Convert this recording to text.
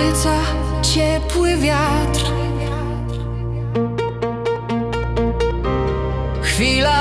księżyca ciepły wiatr. Chwila